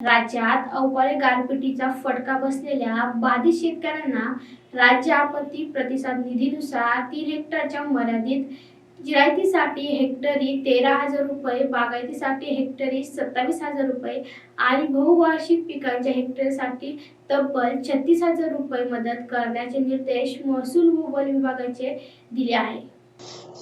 राज्यात अवकाळी गारपिटीचा फटका बसलेल्या बाधित शेतकऱ्यांना राज्य आपत्ती प्रतिसाद निधीनुसार तीन हेक्टरच्या मर्यादित जिरायतीसाठी हेक्टरी तेरा हजार रुपये बागायतीसाठी हेक्टरी सत्तावीस हजार रुपये आणि बहुवार्षिक पिकांच्या हेक्टरसाठी तब्बल छत्तीस हजार रुपये मदत करण्याचे निर्देश महसूल व वन विभागाचे दिले आहे.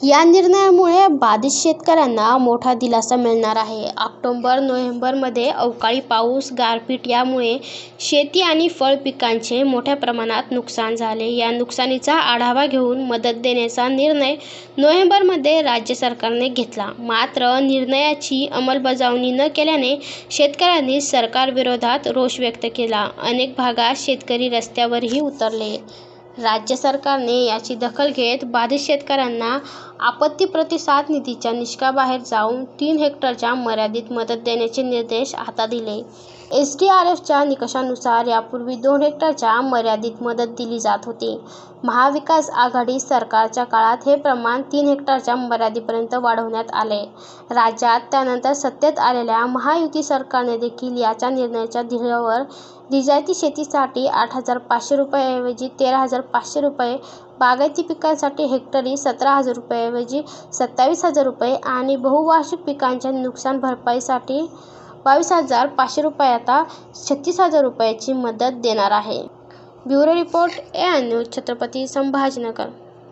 या निर्णयामुळे बाधित शेतकऱ्यांना मोठा दिलासा मिळणार आहे. ऑक्टोबर नोव्हेंबरमध्ये अवकाळी पाऊस गारपीट यामुळे शेती आणि फळ पिकांचे मोठ्या प्रमाणात नुकसान झाले. या नुकसानीचा आढावा घेऊन मदत देण्याचा निर्णय नोव्हेंबरमध्ये राज्य सरकारने घेतला. मात्र निर्णयाची अंमलबजावणी न केल्याने शेतकऱ्यांनी सरकारविरोधात रोष व्यक्त केला. अनेक भागात शेतकरी रस्त्यावरही उतरले. राज्य सरकारने याची दखल घेत बाधित शेतकऱ्यांना आपत्ती प्रतिसाद निधीच्या निकषाबाहेर जाऊन तीन हेक्टरच्या मर्यादित मदत देण्याचे निर्देश आता दिले. एस डी आर एफच्या निकषानुसार यापूर्वी दोन हेक्टरच्या मर्यादित मदत दिली जात होती. महाविकास आघाडी सरकारच्या काळात हे प्रमाण तीन हेक्टरच्या मर्यादेपर्यंत वाढवण्यात आले. राज्यात त्यानंतर सत्तेत आलेल्या महायुती सरकारने देखील याच्या निर्णयाच्या दिल्यावर रिजायती शेतीसाठी आठ हजार पाचशे रुपयाऐवजी तेरा हजार पाचशे रुपये बागायती पिकांसाठी हेक्टरी सतरा हजार रुपयाऐवजी सत्तावीस हजार रुपये आणि बहुवार्षिक पिकांच्या नुकसान भरपाईसाठी बावीस हजार पाचशे रुपये आता छत्तीस हजार रुपयाची मदत देणार आहे. Bureau report A N news Chhatrapati Sambhajinagar.